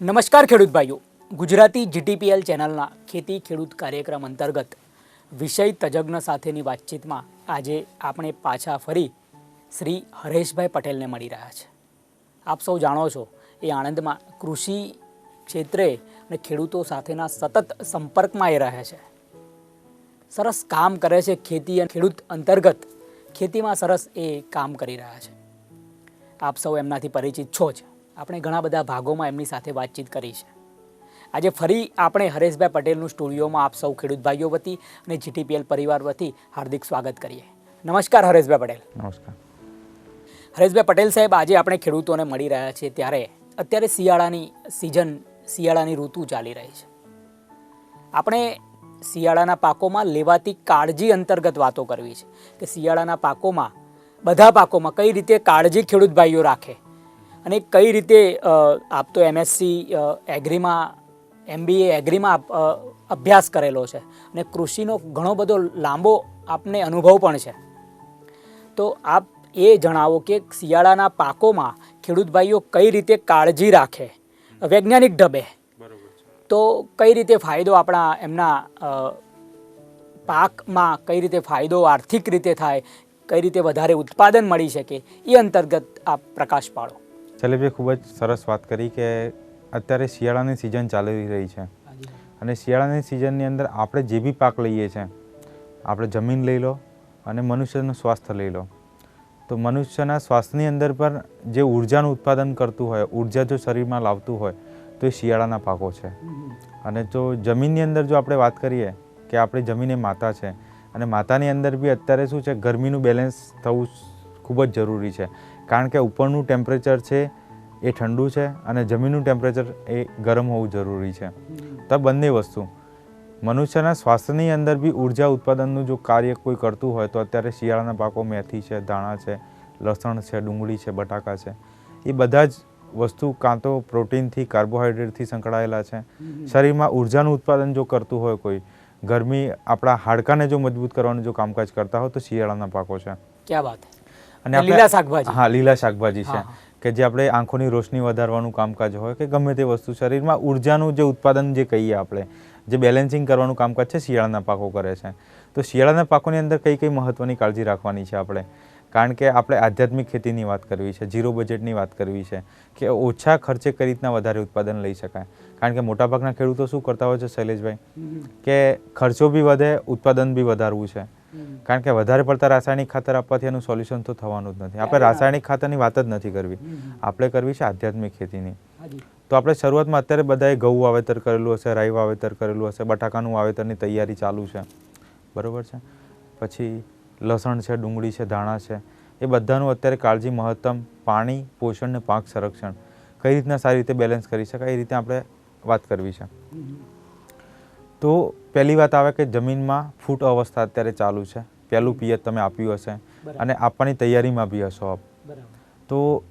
નમસ્કાર ખેડૂત ભાઈઓ. ગુજરાતી જીટીપીએલ ચેનલના ખેતી ખેડૂત કાર્યક્રમ અંતર્ગત વિષય તજજ્ઞ સાથેની વાતચીતમાં આજે આપણે પાછા ફરી શ્રી હરેશભાઈ પટેલને મળી રહ્યા છે. આપ સૌ જાણો છો એ આણંદમાં કૃષિ ક્ષેત્રે અને ખેડૂતો સાથેના સતત સંપર્કમાં એ રહે છે. સરસ કામ કરે છે ખેતી અને ખેડૂત અંતર્ગત. ખેતીમાં સરસ એ કામ કરી રહ્યા છે. આપ સૌ એમનાથી પરિચિત છો જ. આપણે ઘણા બધા ભાગોમાં એમની સાથે વાતચીત કરી છે. આજે ફરી આપણે હરેશભાઈ પટેલનું સ્ટુડિયોમાં આપ સૌ ખેડૂત ભાઈઓ વતી અને જીટીપીએલ પરિવાર વતી હાર્દિક સ્વાગત કરીએ. નમસ્કાર હરેશભાઈ પટેલ. નમસ્કાર. હરેશભાઈ પટેલ સાહેબ આજે આપણે ખેડૂતોને મળી રહ્યા છીએ ત્યારે અત્યારે શિયાળાની સિઝન શિયાળાની ઋતુ ચાલી રહી છે. આપણે શિયાળાના પાકોમાં લેવાતી કાળજી અંતર્ગત વાતો કરવી છે કે શિયાળાના પાકોમાં બધા પાકોમાં કઈ રીતે કાળજી ખેડૂત ભાઈઓ રાખે અને કઈ રીતે આપ તો એમએસસી એગ્રીમાં એમબીએ એગ્રીમાં અભ્યાસ કરેલો છે અને કૃષિનો ઘણો બધો લાંબો આપને અનુભવ પણ છે. તો આપ એ જણાવો કે શિયાળાના પાકોમાં ખેડૂત ભાઈઓ કઈ રીતે કાળજી રાખે? વૈજ્ઞાનિક ઢબે. તો કઈ રીતે ફાયદો આપણા એમના પાકમાં કઈ રીતે ફાયદો આર્થિક રીતે થાય કઈ રીતે વધારે ઉત્પાદન મળી શકે એ અંતર્ગત આપ પ્રકાશ પાડો. શૈલેષભાઈ ખૂબ જ સરસ વાત કરી કે અત્યારે શિયાળાની સિઝન ચાલી રહી છે. અને શિયાળાની સિઝનની અંદર આપણે જે બી પાક લઈએ છીએ આપણે જમીન લઈ લો અને મનુષ્યનું સ્વાસ્થ્ય લઈ લો. તો મનુષ્યના સ્વાસ્થ્યની અંદર પણ જે ઉર્જાનું ઉત્પાદન કરતું હોય ઊર્જા જો શરીરમાં લાવતું હોય તો એ શિયાળાના પાકો છે. અને જો જમીનની અંદર જો આપણે વાત કરીએ કે આપણી જમીન એ માતા છે અને માતાની અંદર બી અત્યારે શું છે ગરમીનું બેલેન્સ થવું ખૂબ જ જરૂરી છે. કારણ કે ઉપરનું ટેમ્પરેચર છે એ ઠંડુ છે અને જમીનનું ટેમ્પરેચર એ ગરમ હોવું જરૂરી છે. તો આ બંને વસ્તુ. મનુષ્યના સ્વાસ્થ્યની અંદર બી ઊર્જા ઉત્પાદનનું જો કાર્ય કોઈ કરતું હોય તો અત્યારે શિયાળાના પાકો મેથી છે દાણા છે લસણ છે ડુંગળી છે બટાકા છે. એ બધા જ વસ્તુ કાં તો પ્રોટીનથી કાર્બોહાઈડ્રેટથી સંકળાયેલા છે. શરીરમાં ઉર્જાનું ઉત્પાદન જો કરતું હોય કોઈ ગરમી આપણા હાડકાને જો મજબૂત કરવાનું જો કામકાજ કરતા હોય તો શિયાળાના પાકો છે. ક્યાં વાત અને લીલા શાકભાજી. હા લીલા શાકભાજી છે. કે જે આપણે આંખોની રોશની વધારવાનું કામકાજ હોય કે ગમે તે વસ્તુ શરીરમાં ઉર્જાનું જે ઉત્પાદન જે કહીએ આપણે જે બેલેન્સિંગ કરવાનું કામકાજ છે શિયાળાના પાકો કરે છે. તો શિયાળાના પાકોની અંદર કઈ કઈ મહત્વની કાળજી રાખવાની છે આપણે? કારણ કે આપણે આધ્યાત્મિક ખેતીની વાત કરવી છે ઝીરો બજેટની વાત કરવી છે કે ઓછા ખર્ચે કઈ રીતના વધારે ઉત્પાદન લઈ શકાય. કારણ કે મોટાભાગના ખેડૂતો શું કરતા હોય છે શૈલેષભાઈ? કે ખર્ચો બી વધે ઉત્પાદન બી વધારવું છે. કારણ કે વધારે પડતા રાસાયણિક ખાતર આપવાથી એનું સોલ્યુશન તો થવાનું જ નથી. આપણે રાસાયણિક ખાતરની વાત જ નથી કરવી. આપણે કરવી છે આધ્યાત્મિક ખેતીની. તો આપણે શરૂઆતમાં અત્યારે બધાએ ઘઉં વાવેતર કરેલું હશે રાઈ વાવેતર કરેલું હશે બટાકાનું વાવેતરની તૈયારી ચાલુ છે. બરાબર છે? પછી લસણ છે ડુંગળી છે ધાણા છે એ બધાનું અત્યારે કાળજી મહત્તમ પાણી પોષણ ને પાક સંરક્ષણ. કઈ રીતના સારી રીતે બેલેન્સ કરી શકાય એ રીતે આપણે વાત કરવી છે. તો પહેલી વાત આવે કે જમીનમાં ફૂટ અવસ્થા અત્યારે ચાલુ છે. પહેલું પિયત તમે આપ્યું હશે અને આપવાની તૈયારીમાં બી હશો આપ. તો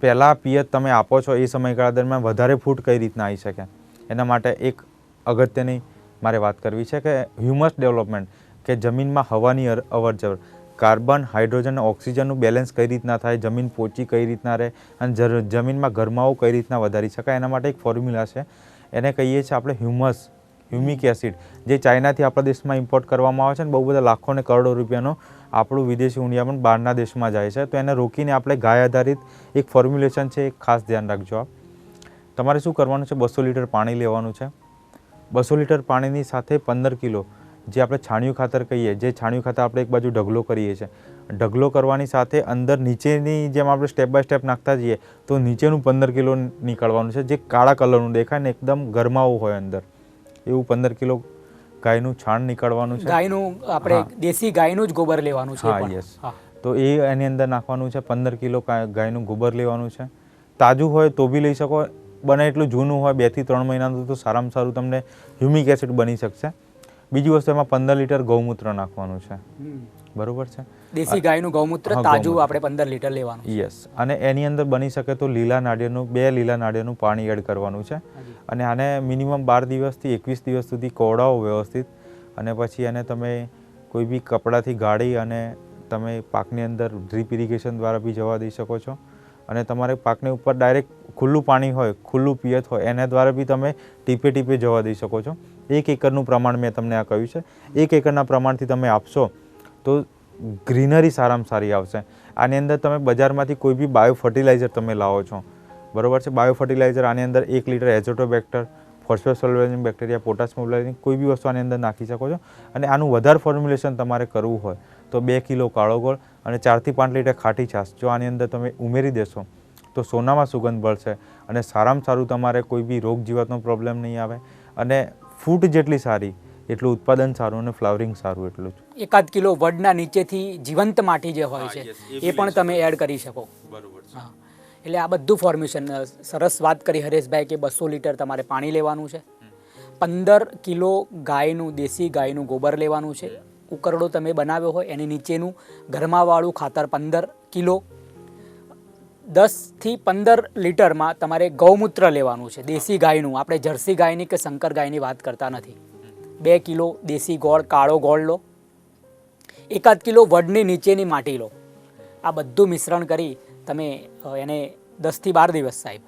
પહેલાં પિયત તમે આપો છો એ સમયગાળા દરમિયાન વધારે ફૂટ કઈ રીતના આવી શકે? એના માટે એક અગત્યની મારે વાત કરવી છે કે હ્યુમસ ડેવલપમેન્ટ કે જમીનમાં હવાની અર- અવર જવર કાર્બન, હાઇડ્રોજન ઓક્સિજનનું બેલેન્સ કઈ રીતના થાય, જમીન પોચી કઈ રીતના રહે, અને જમીનમાં ગરમાવો કઈ રીતના વધારી શકાય, એના માટે એક ફોર્મ્યુલા છે. એને કહીએ છીએ આપણે હ્યુમસ, હ્યુમિક એસિડ, જે ચાઇનાથી આપણા દેશમાં ઇમ્પોર્ટ કરવામાં આવે છે ને બહુ બધા લાખો અને કરોડો રૂપિયાનો આપણું વિદેશી ઊંડિયા પણ બહારના દેશમાં જાય છે. તો એને રોકીને આપણે ગાય આધારિત એક ફોર્મ્યુલેશન છે, એક ખાસ ધ્યાન રાખજો આપ. તમારે શું કરવાનું છે? બસો લીટર પાણી લેવાનું છે. બસો લીટર પાણીની સાથે પંદર કિલો જે આપણે છાણિયું ખાતર કહીએ જે છાણિયું ખાતર આપણે એક બાજુ ઢગલો કરીએ છીએ. ઢગલો કરવાની સાથે અંદર નીચેની જેમ આપણે સ્ટેપ બાય સ્ટેપ નાખતા જઈએ તો નીચેનું પંદર કિલો નીકળવાનું છે જે કાળા કલરનું દેખાય ને એકદમ ગરમાવું હોય અંદર. એવું પંદર કિલો ગાયનું છાણ નીકળવાનું છે. ગાયનું આપણે દેશી ગાયનું જ ગોબર લેવાનું છે હા યસ તો એ એની અંદર નાખવાનું છે પંદર કિલો ગાયનું ગોબર લેવાનું છે. તાજું હોય તો બી લઈ શકો બને એટલું જૂનું હોય બેથી ત્રણ મહિનાનું તો સારામાં સારું તમને હ્યુમિક એસિડ બની શકશે. બીજી વસ્તુ એમાં પંદર લીટર ગૌમૂત્ર નાખવાનું છે. બરોબર છે? દેશી ગાયનું ગૌમૂત્ર તાજું આપણે પંદર લીટર લેવાનું યસ અને એની અંદર બની શકે તો લીલા નાળિયેરનું બે લીલા નાળિયેરનું પાણી એડ કરવાનું છે. અને આને મિનિમમ બાર દિવસથી એકવીસ દિવસ સુધી કોવડાવો વ્યવસ્થિત. અને પછી એને તમે કોઈ બી કપડાથી ગાળી અને તમે પાકની અંદર ડ્રીપ ઇરિગેશન દ્વારા બી જવા દઈ શકો છો. અને તમારે પાકની ઉપર ડાયરેક્ટ ખુલ્લું પાણી હોય ખુલ્લું પિયત હોય એના દ્વારા બી તમે ટીપે ટીપે જવા દઈ શકો છો. એક એકરનું પ્રમાણ મેં તમને આ કહ્યું છે. એક એકરના પ્રમાણથી તમે આપશો તો ગ્રીનરી સારામાં સારી આવશે. આની અંદર તમે બજારમાંથી કોઈ બી બાયો ફર્ટિલાઇઝર તમે લાવો છો. બરોબર છે? બાયો ફર્ટિલાઇઝર આની અંદર એક litre azotobacter phosphosolubilizing bacteria, potash mobilizing કોઈ બી વસ્તુ આની અંદર નાખી શકો છો. અને આનું વધારે ફોર્મ્યુલેશન તમારે કરવું હોય તો બે કિલો કાળો ગોળ અને ચારથી પાંચ લીટર ખાટી છાશ જો આની અંદર તમે ઉમેરી દેશો તો સોનામાં સુગંધ બળશે અને સારામાં સારું તમારે કોઈ બી રોગ જીવાતનો પ્રોબ્લેમ નહીં આવે. અને ફૂટ જેટલી સારી એટલું ઉત્પાદન સારું અને ફ્લાવરિંગ સારું એટલું જ. એકાદ કિલો વડના નીચેથી જીવંત માટી જે હોય છે એ પણ તમે એડ કરી શકો. હા. એટલે આ બધું ફોર્મ્યુશન સરસ વાત કરી હરેશભાઈ કે બસો લીટર તમારે પાણી લેવાનું છે. પંદર કિલો ગાયનું દેશી ગાયનું ગોબર લેવાનું છે. ઉકરડો તમે બનાવ્યો હોય એની નીચેનું ગરમાવાળું ખાતર પંદર કિલો દસથી પંદર લીટરમાં તમારે ગૌમૂત્ર લેવાનું છે દેશી ગાયનું. આપણે જર્સી ગાયની કે શંકર ગાયની વાત કરતા નથી. બે કિલો દેશી ગોળ કાળો ગોળ લો. એકાદ કિલો વડની નીચેની માટી લો. આ બધું મિશ્રણ કરી તમે એને દસથી બાર દિવસ સાહેબ.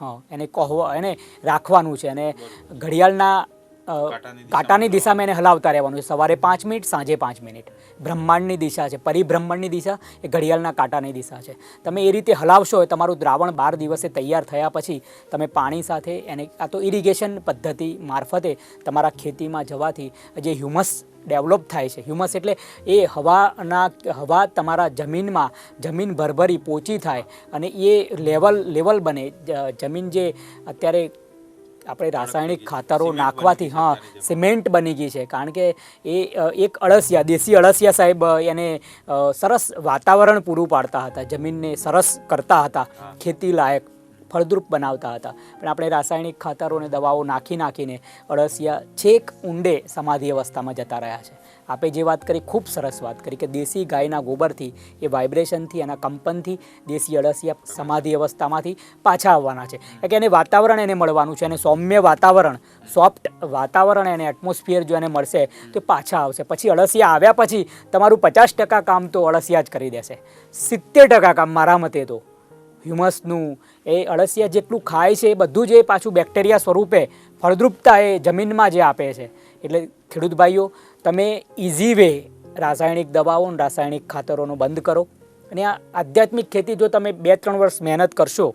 હા એને કહો એને રાખવાનું છે. અને ઘડિયાળના કાંટાની દિશામાં એને હલાવતા રહેવાનું છે. સવારે પાંચ મિનિટ સાંજે પાંચ મિનિટ. બ્રહ્માંડની દિશા છે. પરિબ્રહ્માંડની દિશા એ ઘડિયાળના કાંટાની દિશા છે. તમે એ રીતે હલાવશો એ તમારું દ્રાવણ બાર દિવસે તૈયાર થયા પછી તમે પાણી સાથે એને આ તો ઇરિગેશન પદ્ધતિ મારફતે તમારા ખેતીમાં જવાથી જે હ્યુમસ ડેવલપ થાય છે. હ્યુમસ એટલે એ હવાના હવા તમારા જમીનમાં જમીન ભરભરી પોચી થાય અને એ લેવલ લેવલ બને. જમીન જે અત્યારે આપણે રાસાયણિક ખાતરો નાખવાથી હા સિમેન્ટ બની ગઈ છે. કારણ કે એ એક અળસિયા દેશી અળસિયા સાહેબ એને સરસ વાતાવરણ પૂરું પાડતા હતા જમીનને સરસ કરતા હતા ખેતી લાયક ફળદ્રુપ બનાવતા હતા. પણ આપણે રાસાયણિક ખાતરો અને દવાઓ નાખી નાખીને અળસિયા છેક ઊંડે સમાધિ અવસ્થામાં જતા રહ્યા છે. આપે જે વાત કરી, ખૂબ સરસ વાત કરી કે દેશી ગાયના ગોબરથી, એ વાઇબ્રેશનથી એના કંપનથી દેશી અળસિયા સમાધિ અવસ્થામાંથી પાછા આવવાના છે. કે એને વાતાવરણ એને મળવાનું છે અને સૌમ્ય વાતાવરણ સોફ્ટ વાતાવરણ એને એટમોસ્ફિયર જો એને મળશે, તો પાછા આવશે. પછી અળસિયા આવ્યા પછી તમારું પચાસ ટકા કામ તો અળસિયા જ કરી દેશે. સિત્તેર ટકા કામ મારા મતે તો. હ્યુમસનું એ અળસિયા જેટલું ખાય છે, એ બધું જ એ પાછું બેક્ટેરિયા સ્વરૂપે ફળદ્રુપતા એ જમીનમાં જે આપે છે. એટલે ખેડૂત ભાઈઓ તમે ઇઝી વે રાસાયણિક દવાઓ અને રાસાયણિક ખાતરોનો બંધ કરો. અને આ આધ્યાત્મિક ખેતી જો તમે બે ત્રણ વર્ષ મહેનત કરશો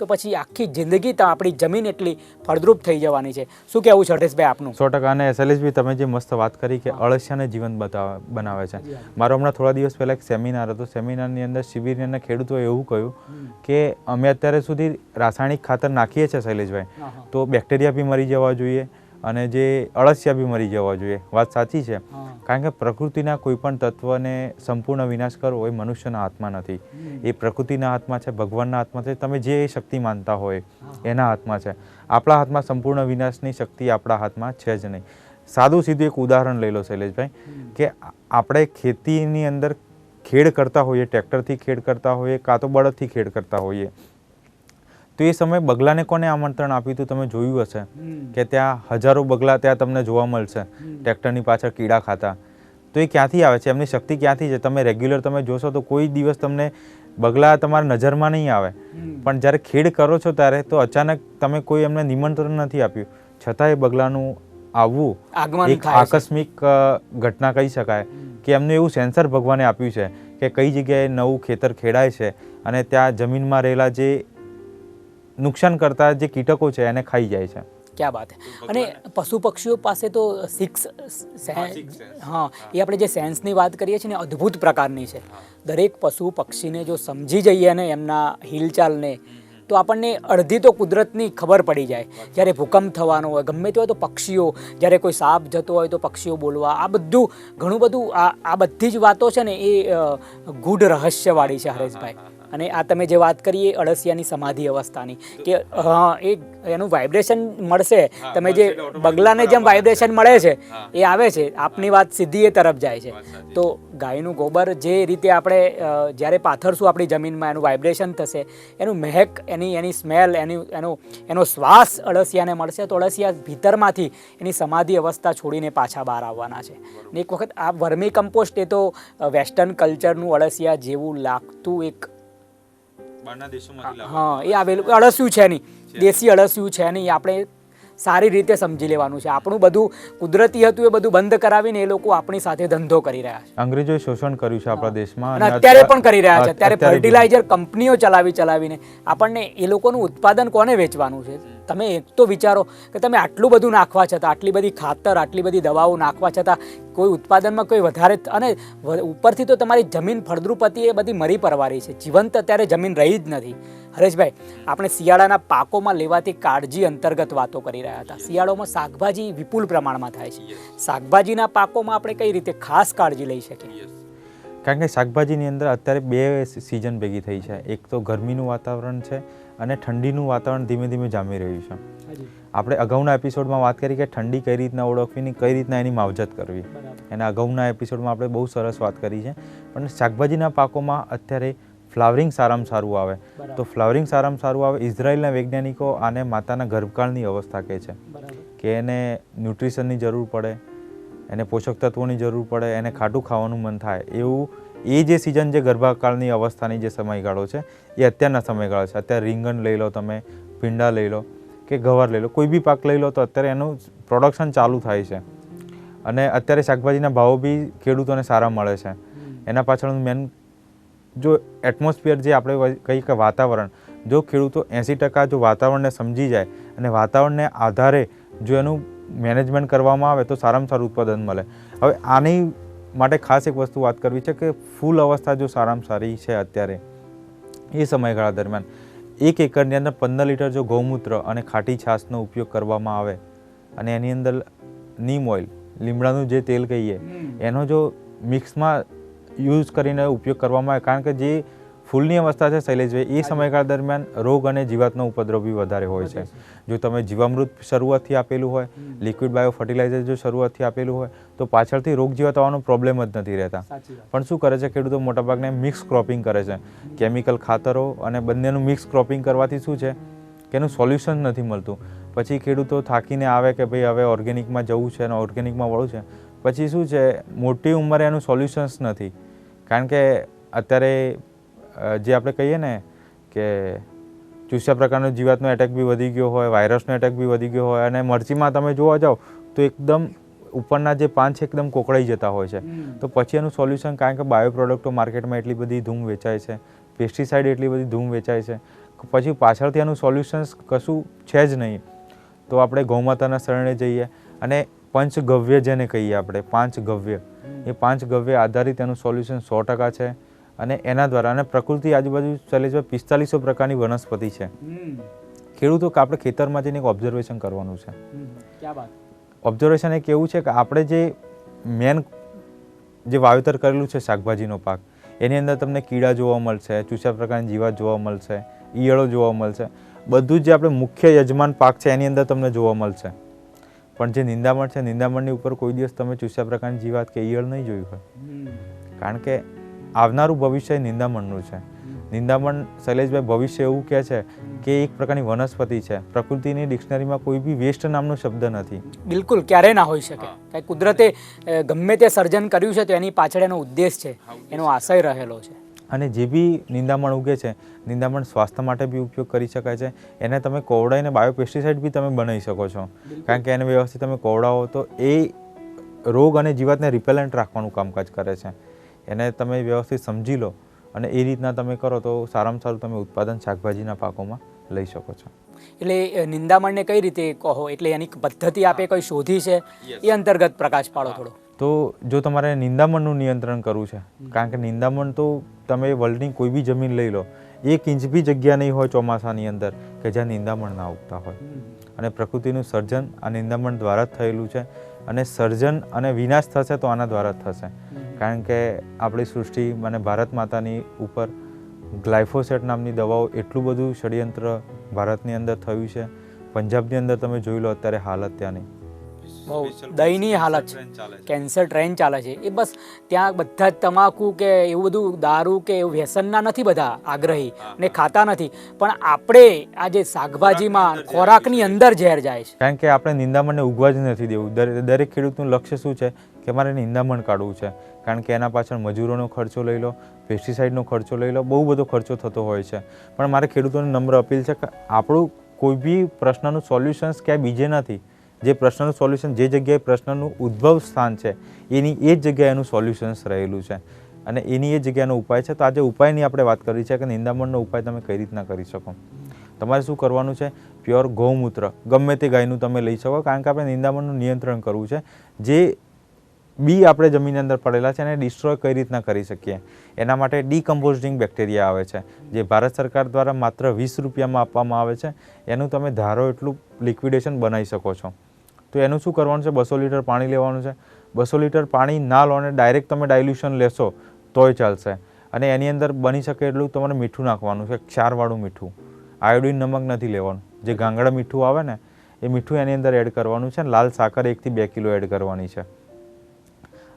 તો પછી આખી જિંદગી તો આપણી જમીન એટલી ફળદ્રુપ થઈ જવાની છે. શું કહેવું છે હરેશભાઈ આપનું? સો ટકા. અને એસએલએસબી તમે જે મસ્ત વાત કરી કે અળસિયાને જીવન બતાવે બનાવે છે. મારો હમણાં થોડા દિવસ પહેલાં એક સેમિનાર હતો. સેમિનારની અંદર શિબિરની અંદર ખેડૂતોએ એવું કહ્યું કે અમે અત્યારે સુધી રાસાયણિક ખાતર નાખીએ છીએ શૈલેષભાઈ. તો બેક્ટેરિયા બી મરી જવા જોઈએ. અને જે અળસિયા બી મરી જવા જોઈએ. વાત સાચી છે. કારણ કે પ્રકૃતિના કોઈ પણ તત્વને સંપૂર્ણ વિનાશ કરવો એ મનુષ્યના હાથમાં નથી. એ પ્રકૃતિના હાથમાં છે ભગવાનના હાથમાં છે. તમે જે શક્તિ માનતા હોય એના હાથમાં છે. આપણા હાથમાં સંપૂર્ણ વિનાશની શક્તિ આપણા હાથમાં છે જ નહીં. સાદું સીધું એક ઉદાહરણ લઈ લો શૈલેષભાઈ કે આપણે ખેતીની અંદર ખેડ કરતા હોઈએ ટ્રેક્ટરથી ખેડ કરતા હોઈએ કાં તો બળદથી ખેડ કરતા હોઈએ. તો એ સમયે બગલાને કોને આમંત્રણ આપ્યું હતું? તમે જોયું હશે કે ત્યાં હજારો બગલા ત્યાં તમને જોવા મળશે. ટ્રેક્ટરની પાછળ કીડા ખાતા. તો એ ક્યાંથી આવે છે? એમની શક્તિ ક્યાંથી છે? તમે રેગ્યુલર તમે જોશો તો કોઈ દિવસ તમને બગલા તમારા નજરમાં નહીં આવે. પણ જ્યારે ખેડ કરો છો ત્યારે તો અચાનક તમે કોઈ એમને નિમંત્રણ નથી આપ્યું. છતાં એ બગલાનું આવવું એક આકસ્મિક ઘટના કહી શકાય. કે એમને એવું સેન્સર ભગવાને આપ્યું છે કે કઈ જગ્યાએ નવું ખેતર ખેડાય છે અને ત્યાં જમીનમાં રહેલા જે નુકસાન કરતા જે કીટકો છે એને ખાઈ જાય છે. ક્યાં વાત હે? અને પશુ પક્ષીઓ પાસે તો સિક્સ હા એ આપણે જે સેન્સની વાત કરીએ છીએ ને અદ્ભુત પ્રકારની છે. દરેક પશુ પક્ષીને જો સમજી જઈએ ને એમના હિલચાલને તો આપણને અડધી તો કુદરતની ખબર પડી જાય. જ્યારે ભૂકંપ થવાનો હોય ગમે તે હોય તો પક્ષીઓ જ્યારે કોઈ સાપ જતો હોય તો પક્ષીઓ બોલવા. આ બધું ઘણું બધું આ આ બધી જ વાતો છે ને એ ગૂઢ રહસ્યવાળી છે હરેશભાઈ. અને આ તમે જે વાત કરી એ અળસિયાની સમાધિ અવસ્થાની કે હા એ એનું વાઇબ્રેશન મળશે. તમે જે બગલાને જેમ વાઇબ્રેશન મળે છે એ આવે છે આપની વાત સીધી એ તરફ જાય છે. તો ગાયનું ગોબર જે રીતે આપણે જ્યારે પાથરશું આપણી જમીનમાં એનું વાઇબ્રેશન થશે એનું મહેક એની એની સ્મેલ એની એનો એનો શ્વાસ અળસિયાને મળશે તો અળસિયા ભીતરમાંથી એની સમાધિ અવસ્થા છોડીને પાછા બહાર આવવાના છે. ને એક વખત આ વર્મી કમ્પોસ્ટ એ તો વેસ્ટર્ન કલ્ચરનું અળસિયા જેવું લાગતું એક હા એ આવેલું અળસિયું છે નહીં. દેશી અળસિયું છે નહીં. આપણે સારી રીતે સમજી લેવાનું છે. આપણું બધું કુદરતી હતું એ બધું બંધ કરાવીને એ લોકો આપણી સાથે ધંધો કરી રહ્યા છે. અંગ્રેજોએ શોષણ કર્યું છે આપણા દેશમાં. અને અત્યારે પણ કરી રહ્યા છે. અત્યારે અત્યારે ફર્ટિલાઇઝર કંપનીઓ ચલાવી ચલાવીને આપણને એ લોકોનું ઉત્પાદન કોને વેચવાનું છે? તમે એક તો વિચારો કે તમે આટલું બધું નાખવા છતાં આટલી બધી ખાતર આટલી બધી દવાઓ નાખવા છતાં કોઈ ઉત્પાદનમાં કોઈ વધારે અને વ- ઉપરથી તો તમારી જમીન ફળદ્રુપતિ એ બધી મરી પરવારી છે. જીવંત અત્યારે જમીન રહી જ નથી. હરેશભાઈ આપણે શિયાળાના પાકોમાં લેવાતી કાળજી અંતર્ગત વાતો કરી રહ્યા હતા. શિયાળોમાં શાકભાજી વિપુલ પ્રમાણમાં થાય છે. શાકભાજીના પાકોમાં આપણે કઈ રીતે ખાસ કાળજી લઈ શકીએ? કારણ કે શાકભાજીની અંદર અત્યારે બે સિઝન ભેગી થઈ છે. એક તો ગરમીનું વાતાવરણ છે અને ઠંડીનું વાતાવરણ ધીમે ધીમે જામી રહ્યું છે. આપણે અગાઉના એપિસોડમાં વાત કરી કે ઠંડી કઈ રીતના ઓળખવી ને કઈ રીતના એની માવજત કરવી. એના અગાઉના એપિસોડમાં આપણે બહુ સરસ વાત કરી છે. પણ શાકભાજીના પાકોમાં અત્યારે ફ્લાવરિંગ સારામાં સારું આવે. તો ફ્લાવરિંગ સારામાં સારું આવે ઇઝરાયલના વૈજ્ઞાનિકો આને માતાના ગર્ભકાળની અવસ્થા કહે છે. કે એને ન્યુટ્રિશનની જરૂર પડે એને પોષક તત્વોની જરૂર પડે એને ખાટું ખાવાનું મન થાય એવું એ જે સિઝન જે ગર્ભાકાળની અવસ્થાની જે સમયગાળો છે, એ અત્યારના સમયગાળો છે. અત્યારે રીંગણ લઈ લો તમે, ભીંડા લઈ લો કે ગવાર લઈ લો, કોઈ બી પાક લઈ લો તો અત્યારે એનું પ્રોડક્શન ચાલુ થાય છે. અને અત્યારે શાકભાજીના ભાવો બી ખેડૂતોને સારા મળે છે. એના પાછળનું મેન જો એટમોસ્ફિયર જે આપણે કહીએ કે વાતાવરણ, જો ખેડૂતો એંસી ટકા જો વાતાવરણને સમજી જાય અને વાતાવરણને આધારે જો એનું મેનેજમેન્ટ કરવામાં આવે તો સારામાં સારું ઉત્પાદન મળે. હવે આની માટે ખાસ એક વસ્તુ વાત કરવી છે કે ફૂલ અવસ્થા જો સારામાં સારી છે અત્યારે એ સમયગાળા દરમિયાન એક એકરની અંદર પંદર લીટર જો ગૌમૂત્ર અને ખાટી છાશનો ઉપયોગ કરવામાં આવે અને એની અંદર નીમ ઓઇલ લીમડાનું જે તેલ કહીએ એનો જો મિક્સમાં યુઝ કરીને ઉપયોગ કરવામાં આવે કારણ કે જે ફૂલની અવસ્થા છે શૈલેષભાઈ એ સમયગાળા દરમિયાન રોગ અને જીવાતનો ઉપદ્રવ બી વધારે હોય છે. જો. તમે જીવામૃત શરૂઆતથી આપેલું હોય લિક્વિડ બાયો ફર્ટિલાઇઝર જો શરૂઆતથી આપેલું હોય તો પાછળથી રોગ જીવાત આવવાનો પ્રોબ્લેમ જ નથી રહેતા. પણ શું કરે છે? ખેડૂતો મોટાભાગને મિક્સ ક્રોપિંગ કરે છે. કેમિકલ ખાતરો અને બંનેનું મિક્સ ક્રોપિંગ કરવાથી શું છે? કે એનું સોલ્યુશન નથી મળતું. પછી ખેડૂતો થાકીને આવે કે ભાઈ હવે ઓર્ગેનિકમાં જવું છે અને ઓર્ગેનિકમાં વળવું છે. પછી શું છે? મોટી ઉંમરે એનું સોલ્યુશન્સ નથી. કારણ કે અત્યારે જે આપણે કહીએ ને કે ચૂસ્યા પ્રકારનો જીવાતનો એટેક બી વધી ગયો હોય વાયરસનો એટેક બી વધી ગયો હોય અને મરચીમાં તમે જોવા જાઓ તો એકદમ ઉપરના જે પાન છે એકદમ કોકળાઈ જતા હોય છે. તો પછી એનું સોલ્યુશન કારણ કે બાયો પ્રોડક્ટો માર્કેટમાં એટલી બધી ધૂમ વેચાય છે. પેસ્ટિસાઇડ એટલી બધી ધૂમ વેચાય છે. પછી પાછળથી એનું સોલ્યુશન્સ કશું છે જ નહીં. તો આપણે ગૌમાતાના શરણે જઈએ અને પંચગવ્ય જેને કહીએ આપણે પાંચ ગવ્ય એ પાંચ ગવ્ય આધારિત એનું સોલ્યુશન સો ટકા છે અને એના દ્વારા અને પ્રકૃતિ આજુબાજુ શૈલેષભાઈ પિસ્તાલીસો પ્રકારની વનસ્પતિ છે. ખેડૂતો કે આપણે ખેતરમાં જઈને એક ઓબ્ઝર્વેશન કરવાનું છે. ઓબ્ઝર્વેશન એક એવું છે કે આપણે જે મેન જે વાવેતર કરેલું છે શાકભાજીનો પાક એની અંદર તમને કીડા જોવા મળશે ચૂસ્યા પ્રકારની જીવાત જોવા મળશે ઈયળો જોવા મળશે. બધું જ જે આપણે મુખ્ય યજમાન પાક છે એની અંદર તમને જોવા મળશે. પણ જે નિંદામણ છે નિંદામણની ઉપર કોઈ દિવસ તમે ચૂસ્યા પ્રકારની જીવાત કે ઈયળ નહીં જોયું હોય. કારણ કે આવનારું ભવિષ્ય નિંદામણનું છે. નિંદામણ શૈલેષભાઈ ભવિષ્ય એવું કહે છે કે એક પ્રકારની વનસ્પતિ છે. પ્રકૃતિની ડિક્શનરીમાં કોઈ બી વેસ્ટ નામનો શબ્દ નથી. બિલકુલ ક્યારેય ના હોઈ શકે. કે કુદરતે ગમે તે સર્જન કર્યું છે તો એની પાછળ એનો ઉદ્દેશ છે. એનો આશય રહેલો છે. અને જે બી નિંદામણ ઉગે છે નિંદામણ સ્વાસ્થ્ય માટે બી ઉપયોગ કરી શકાય છે. એને તમે કોવડાઈને બાયોપેસ્ટિસાઇડ બી તમે બનાવી શકો છો. કારણ કે એને વ્યવસ્થિત તમે કોવડાવો તો એ રોગ અને જીવાતને રિપેલન્ટ રાખવાનું કામકાજ કરે છે. એને તમે વ્યવસ્થિત સમજી લો અને એ રીતના તમે કરો તો સારામાં સારું તમે ઉત્પાદન શાકભાજીના પાકોમાં લઈ શકો છો. એટલે નિંદામણને કઈ રીતે કહો? એટલે એની પદ્ધતિ આપે કઈ શોધી છે? એ અંતર્ગત પ્રકાશ પાડો થોડો. તો જો તમારે નિંદામણનું નિયંત્રણ કરવું છે કારણ કે નિંદામણ તો તમે વર્લ્ડની કોઈ બી જમીન લઈ લો એક ઇંચ બી જગ્યા નહીં હોય ચોમાસાની અંદર કે જ્યાં નિંદામણ ના ઉગતા હોય. અને પ્રકૃતિનું સર્જન આ નિંદામણ દ્વારા જ થયેલું છે અને સર્જન અને વિનાશ થશે તો આના દ્વારા જ થશે. કારણ કે આપણી સૃષ્ટિ મને ભારત માતાની ઉપર ગ્લાયફોસેટ નામની દવાઓ એટલું બધું ષડયંત્ર ભારતની અંદર થયું છે. પંજાબની અંદર તમે જોઈ લો અત્યારે હાલત ત્યાંની. બહુ દયનીય હાલત છે. કેન્સર ટ્રેન ચાલે છે. એ બસ ત્યાં બધા જ તમાકુ કે એવું બધું દારૂ કે એવું વ્યસનના નથી બધા આગ્રહી ને ખાતા નથી. પણ આપણે આ જે શાકભાજીમાં ખોરાકની અંદર ઝેર જાય છે. કારણ કે આપણે નિંદામણને ઉગવા જ નથી દેવું. દરે- દરેક ખેડૂતનું લક્ષ્ય શું છે? કે મારે નિંદામણ કાઢવું છે. કારણ કે એના પાછળ મજૂરોનો ખર્ચો લઈ લો પેસ્ટિસાઇડનો ખર્ચો લઈ લો, બહુ બધો ખર્ચો થતો હોય છે. પણ મારે ખેડૂતોને નમ્ર અપીલ છે કે આપણું કોઈ બી પ્રશ્નનું સોલ્યુશન્સ ક્યાંય બીજે નથી. જે પ્રશ્નનું સોલ્યુશન, જે જગ્યાએ પ્રશ્નનું ઉદ્ભવ સ્થાન છે, એની એ જ જગ્યાએ એનું સોલ્યુશન્સ રહેલું છે. અને એની એ જગ્યાનો ઉપાય છે. તો આજે ઉપાયની આપણે વાત કરી છે કે નિંદામણનો ઉપાય તમે કઈ રીતના કરી શકો? તમારે શું કરવાનું છે? પ્યોર ગૌમૂત્ર. ગમે તે ગાયનું તમે લઈ શકો, કારણ કે આપણે નિંદામણનું નિયંત્રણ કરવું છે. જે બી આપણે જમીનની અંદર પડેલા છે એને ડિસ્ટ્રોય કઈ રીતના કરી શકીએ? એના માટે ડીકમ્પોઝિંગ બેક્ટેરિયા આવે છે, જે ભારત સરકાર દ્વારા માત્ર વીસ રૂપિયામાં આપવામાં આવે છે. એનું તમે ધારો એટલું લિક્વિડેશન બનાવી શકો છો. તો એનું શું કરવાનું છે? બસો લીટર પાણી લેવાનું છે. બસો લીટર પાણી ના લો અને ડાયરેક્ટ તમે ડાયલ્યુશન લેશો, તોય ચાલશે. અને એની અંદર બની શકે એટલું તમારે મીઠું નાખવાનું છે, ક્ષારવાળું મીઠું. આયોડિન નમક નથી લેવાનું. જે ગાંગડા મીઠું આવે ને, એ મીઠું એની અંદર એડ કરવાનું છે લાલ સાકર એકથી બે કિલો એડ કરવાની છે.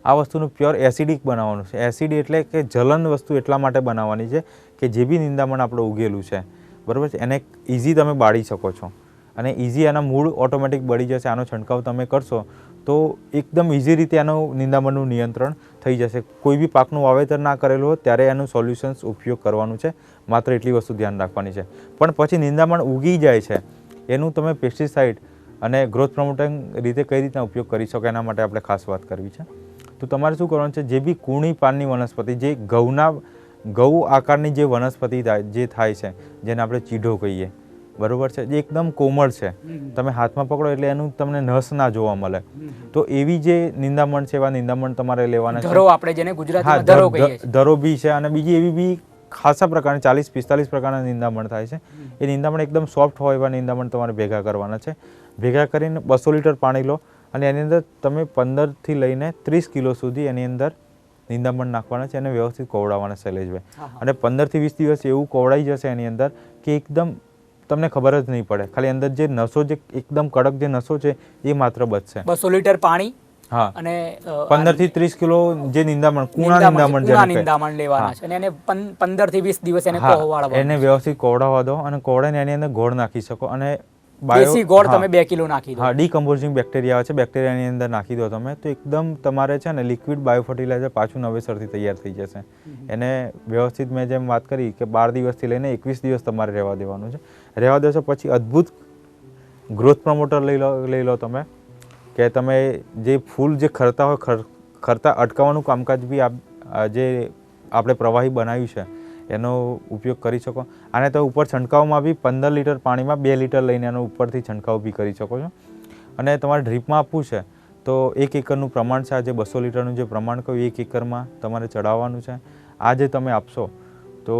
આ વસ્તુનું પ્યોર એસિડિક બનાવવાનું છે. એસિડ એટલે કે જલન વસ્તુ એટલા માટે બનાવવાની છે કે જે બી નિંદામણ આપણે ઉગેલું છે. બરાબર છે? એને ઇઝી તમે બાળી શકો છો. અને ઇઝી એના મૂળ ઓટોમેટિક બળી જશે, આનો છંટકાવ તમે કરશો તો એકદમ ઇઝી રીતે એનું નિંદામણનું નિયંત્રણ થઈ જશે. કોઈ બી પાકનું વાવેતર ના કરેલું હોય ત્યારે એનું સોલ્યુશન્સ ઉપયોગ કરવાનું છે. માત્ર એટલી વસ્તુ ધ્યાન રાખવાની છે. પણ પછી નિંદામણ ઉગી જાય છે, એનું તમે પેસ્ટિસાઇડ અને ગ્રોથ પ્રમોટિંગ રીતે કઈ રીતના ઉપયોગ કરી શકો એના માટે આપણે ખાસ વાત કરવી છે. તો તમારે શું કરવાનું છે? જે બી કૂણી પાનની વનસ્પતિ જે ઘઉંના ઘઉં આકારની જે વનસ્પતિ થાય જે થાય છે જેને આપણે ચીઢો કહીએ. બરોબર છે? જે એકદમ કોમળ છે. તમે હાથમાં પકડો એટલે એનું તમને નસ ના જોવા મળે. તો એવી જે નિંદામણ છે એવા નિંદામણ તમારે લેવાના છે. ધરો આપણે જેને ગુજરાતીમાં ધરો કહીએ ધરો બી છે અને બીજી એવી બી ખાસા પ્રકારની ચાલીસ પિસ્તાલીસ પ્રકારના નિંદામણ થાય છે. એ નિંદામણ એકદમ સોફ્ટ હોય એવા નિંદામણ તમારે ભેગા કરવાના છે. ભેગા કરીને બસો લીટર પાણી લો. અને એની અંદર તમે પંદરથી લઈને ત્રીસ કિલો સુધી એની અંદર નિંદામણ નાખવાના છે અને વ્યવસ્થિત કોવડાવવાના શૈલેષભાઈ. અને પંદરથી વીસ દિવસ એવું કોવડાઈ જશે એની અંદર કે એકદમ તમને ખબર જ નહીં પડે. ખાલી અંદર જે નસો જે એકદમ કડક જે નસો છે એ માત્ર બચશે. બસો લીટર પાણી હા. અને પંદરથી ત્રીસ કિલો જે નિંદામણ કુણા નિંદામણ છે, નિંદામણ લેવાના છે. અને એને પંદરથી વીસ દિવસ એને એને વ્યવસ્થિત કોવડાવવા દો અને કોવડાને એની અંદર ગોળ નાખી શકો અને દેશી ગોળ તમે બે કિલો નાખી દો. હા ડીકમ્પોઝિંગ બેક્ટેરિયા છે. બેક્ટેરિયાની અંદર નાખી દો તમે. તો એકદમ તમારે છે ને લિક્વિડ બાયો ફર્ટિલાઇઝર પાછું નવેસરથી તૈયાર થઈ જશે. એને વ્યવસ્થિત મેં જેમ વાત કરી કે બાર દિવસથી લઈને એકવીસ દિવસ તમારે રહેવા દેવાનું છે. રહેવા દેશો પછી અદ્ભુત ગ્રોથ પ્રમોટર લઈ લો લઈ લો તમે. કે તમે જે ફૂલ જે ખરતા હોય ખર ખરતા અટકાવવાનું કામકાજ બી આપ આ જે આપણે પ્રવાહી બનાવ્યું છે એનો ઉપયોગ કરી શકો. આને તો ઉપર છંટકાવમાં બી પંદર લીટર પાણીમાં બે લીટર લઈને એનો ઉપરથી છંટકાવ બી કરી શકો છો. અને તમારે ડ્રીપમાં આપવું છે તો એક એકરનું પ્રમાણ છે આ જે બસો લીટરનું જે પ્રમાણ કહ્યું એક એકરમાં તમારે ચડાવવાનું છે. આ જે તમે આપશો તો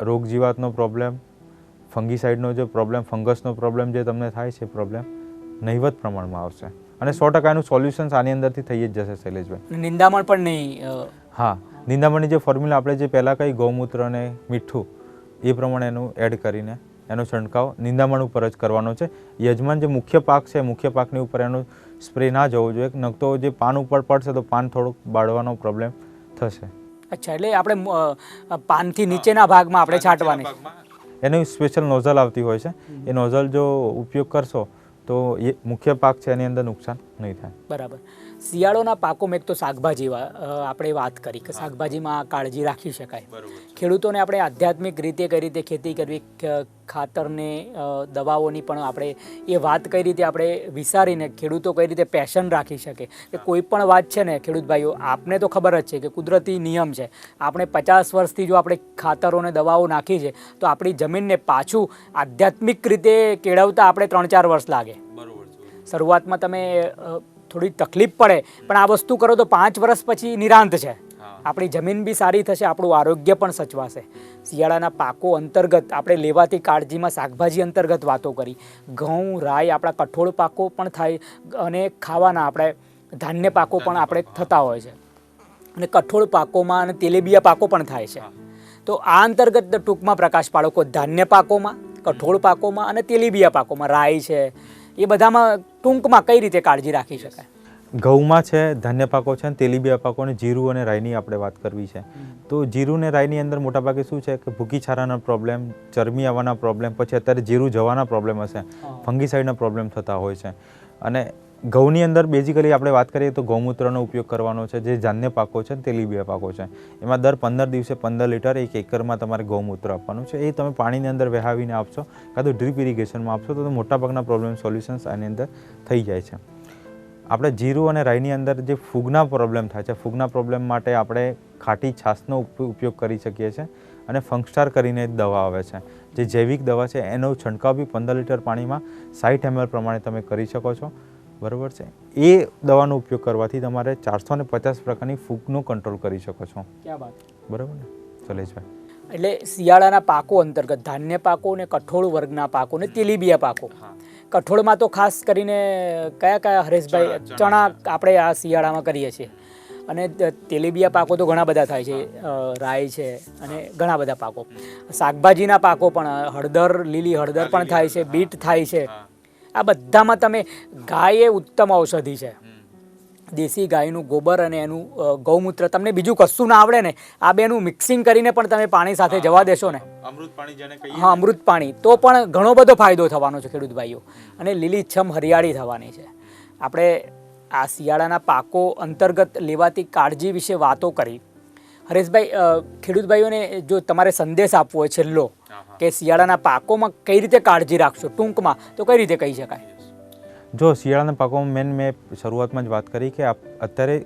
રોગ જીવાતનો પ્રોબ્લેમ ફંગીસાઇડનો જે પ્રોબ્લેમ ફંગસનો પ્રોબ્લેમ જે તમને થાય છે પ્રોબ્લેમ નહિવત પ્રમાણમાં આવશે. અને સો ટકાનું સોલ્યુશન્સ આની અંદરથી થઈ જ જશે શૈલેષભાઈ. નિંદામણ પણ નહીં હા. નિંદામણની જે ફોર્મ્યુલા આપણે જે પહેલાં કહી ગૌમૂત્ર અને મીઠું એ પ્રમાણે એનું એડ કરીને એનો છંટકાવ નિંદામણ ઉપર જ કરવાનો છે. યજમાન જે મુખ્ય પાક છે મુખ્ય પાકની ઉપર એનો સ્પ્રે ના જવો જોઈએ. નકતો જે પાન ઉપર પડશે તો પાન થોડુંક બાળવાનો પ્રોબ્લેમ થશે. અચ્છા એટલે આપણે પાનથી નીચેના ભાગમાં આપણે છાંટવાની. એની સ્પેશિયલ નોઝલ આવતી હોય છે. એ નોઝલ જો ઉપયોગ કરશો તો એ મુખ્ય પાક છે એની અંદર નુકસાન. નહીં થાય. બરાબર. શિયાળોના પાકોમાં એક તો શાકભાજી આપણે વાત કરી કે શાકભાજીમાં કાળજી રાખી શકાય. ખેડૂતોને આપણે આધ્યાત્મિક રીતે કઈ રીતે ખેતી કરવી ખાતરને દવાઓની પણ આપણે એ વાત કઈ રીતે આપણે વિચારીને ખેડૂતો કઈ રીતે પેશન રાખી શકે. કે કોઈ પણ વાત છે ને ખેડૂત ભાઈઓ આપને તો ખબર જ છે કે કુદરતી નિયમ છે. આપણે પચાસ વર્ષથી જો આપણે ખાતરોને દવાઓ નાખી છે તો આપણી જમીનને પાછું આધ્યાત્મિક રીતે કેળવતા આપણે ત્રણ ચાર વર્ષ લાગે. શરૂઆતમાં તમે થોડી તકલીફ પડે પણ આ વસ્તુ કરો તો પાંચ વર્ષ પછી નિરાંત છે. આપણી જમીન બી સારી થશે આપણું આરોગ્ય પણ સચવાશે. શિયાળાના પાકો અંતર્ગત આપણે લેવાતી કાળજીમાં શાકભાજી અંતર્ગત વાતો કરી. ઘઉં રાઈ આપણા કઠોળ પાકો પણ થાય અને ખાવાના આપણે ધાન્ય પાકો પણ આપણે થતા હોય છે. અને કઠોળ પાકોમાં અને તેલેબિયા પાકો પણ થાય છે. તો આ અંતર્ગત ટૂંકમાં પ્રકાશ પાડો કોઈ ધાન્ય પાકોમાં કઠોળ પાકોમાં અને તેલીબિયા પાકોમાં. રાઈ છે એ બધામાં ટૂંકમાં કઈ રીતે કાળજી રાખી શકાય? ઘઉંમાં છે ધાન્ય પાકો છે અને તેલીબિયા પાકો અને જીરું અને રાઈની આપણે વાત કરવી છે. તો જીરું ને રાઈની અંદર મોટાભાગે શું છે કે ભૂકી છારાના પ્રોબ્લેમ ચરમી આવવાના પ્રોબ્લેમ પછી અત્યારે જીરું જવાના પ્રોબ્લેમ હશે ફંગીસાઇડના પ્રોબ્લેમ થતા હોય છે. અને ઘઉંની અંદર બેઝિકલી આપણે વાત કરીએ તો ગૌમૂત્રનો ઉપયોગ કરવાનો છે, જે જાન્ય પાકો છે તેલીબિયા પાકો છે. એમાં દર પંદર દિવસે પંદર લીટર એક એકરમાં તમારે ગૌમૂત્ર આપવાનું છે. એ તમે પાણીની અંદર વહાવીને આપશો કાં તો ડ્રીપ ઇરિગેશનમાં આપશો તો મોટાભાગના પ્રોબ્લેમ સોલ્યુશન્સ આની અંદર થઈ જાય છે. આપણે જીરું અને રાઈની અંદર જે ફૂગના પ્રોબ્લેમ થાય છે, ફૂગના પ્રોબ્લેમ માટે આપણે ખાટી છાશનો ઉપ- ઉપયોગ કરી શકીએ છીએ અને ફંગસ્ટાર કરીને દવા આવે છે. જે જૈવિક દવા છે, એનો છંટકાવ બી પંદર લીટર પાણીમાં સાઠ એમએલ પ્રમાણે તમે કરી શકો છો. બરાબર છે? એ દવાનો ઉપયોગ કરવાથી તમારે ચારસો ને પચાસ પ્રકારની ફૂગનો કંટ્રોલ કરી શકો છો. બરાબર ને? શૈલેષભાઈ એટલે શિયાળાના પાકો અંતર્ગત ધાન્ય પાકો ને કઠોળ વર્ગના પાકો ને તેલીબિયા પાકો. કઠોળમાં તો ખાસ કરીને કયા કયા હરેશભાઈ ચણા આપણે આ શિયાળામાં કરીએ છીએ. અને તેલીબિયા પાકો તો ઘણા બધા થાય છે. રાય રાઈ છે અને ઘણા બધા પાકો. શાકભાજીના પાકો પણ હળદર લીલી હળદર પણ થાય છે બીટ થાય છે. આ બધામાં તમે ગાય એ ઉત્તમ ઔષધિ છે. દેશી ગાયનું ગોબર અને એનું ગૌમૂત્ર તમને બીજું કશું ના આવડે ને આ બેનું મિક્સિંગ કરીને પણ તમે પાણી સાથે જવા દેશો ને. અમૃત પાણી જેને હા અમૃત પાણી. તો પણ ઘણો બધો ફાયદો થવાનો છે ખેડૂત ભાઈઓ. અને લીલીછમ હરિયાળી થવાની છે. આપણે આ શિયાળાના પાકો અંતર્ગત લેવાતી કાળજી વિશે વાતો કરી. હરેશભાઈ ખેડૂતભાઈઓને ખેડૂત ભાઈઓને જો તમારે સંદેશ આપવો હોય છેલ્લો કે શિયાળાના પાકોમાં કઈ રીતે કાળજી રાખશો? ટૂંકમાં તો કઈ રીતે કહી શકાય? જો શિયાળાના પાકોમાં મેન મેં શરૂઆતમાં જ વાત કરી કે અત્યારે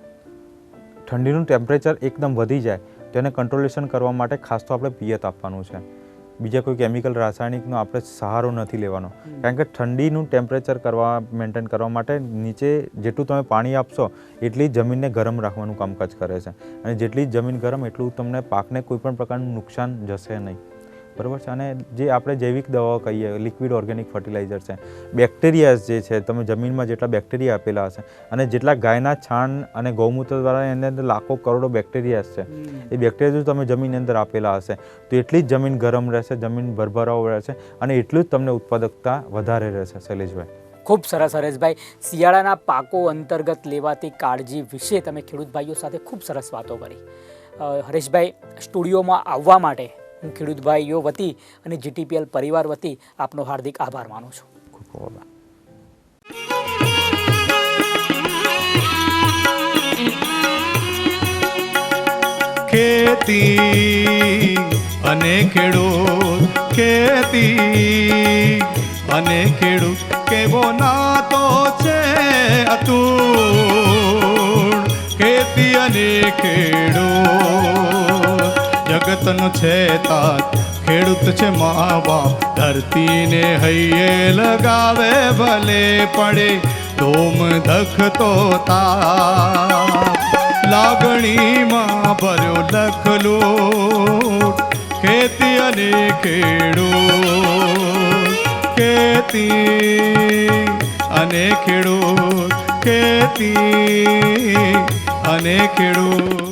ઠંડીનું ટેમ્પરેચર એકદમ વધી જાય તો એને કંટ્રોલેશન કરવા માટે ખાસ તો આપણે પિયત આપવાનું છે. બીજા કોઈ કેમિકલ રાસાયણિકનો આપણે સહારો નથી લેવાનો. કારણ કે ઠંડીનું ટેમ્પરેચર કરવા મેન્ટેન કરવા માટે નીચે જેટલું તમે પાણી આપશો એટલી જ જમીનને ગરમ રાખવાનું કામકાજ કરે છે. અને જેટલી જ જમીન ગરમ એટલું તમને પાકને કોઈ પણ પ્રકારનું નુકસાન જશે નહીં. બરાબર છે? અને જે આપણે જૈવિક દવાઓ કહીએ લિક્વિડ ઓર્ગેનિક ફર્ટિલાઇઝર છે બેક્ટેરિયાઝ જે છે તમે જમીનમાં જેટલા બેક્ટેરિયા આપેલા હશે અને જેટલા ગાયના છાણ અને ગૌમૂત્ર દ્વારા એની અંદર લાખો કરોડો બેક્ટેરિયાઝ છે. એ બેક્ટેરિયા જો તમે જમીનની અંદર આપેલા હશે તો એટલી જ જમીન ગરમ રહેશે જમીન ભરભરાઓ રહેશે અને એટલું જ તમને ઉત્પાદકતા વધારે રહેશે શૈલેષભાઈ. ખૂબ સરસ હરેશભાઈ. શિયાળાના પાકો અંતર્ગત લેવાતી કાળજી વિશે તમે ખેડૂત ભાઈઓ સાથે ખૂબ સરસ વાતો કરી. હરેશભાઈ સ્ટુડિયોમાં આવવા માટે હું ખેડૂત ભાઈઓ વતી અને જીટીપીએલ પરિવાર વતી આપનો હાર્દિક આભાર માનું છું. ખૂબ ખૂબ આભાર. ખેતી અને ખેડૂત ખેતી અને ખેડૂત કેવો નાતો છે અતુલ. ખેતી અને ખેડૂત જગતનો છે તાત ખેડૂત છે મા બાપ ધરતીને હૈયે લગાવે ભલે પડે. ધોમ ધખતો તા લાગણીમાં ભર્યો લખલો ખેતી અને ખેડૂત. ખેતી અને ખેડૂત. ખેતી અને ખેડૂત.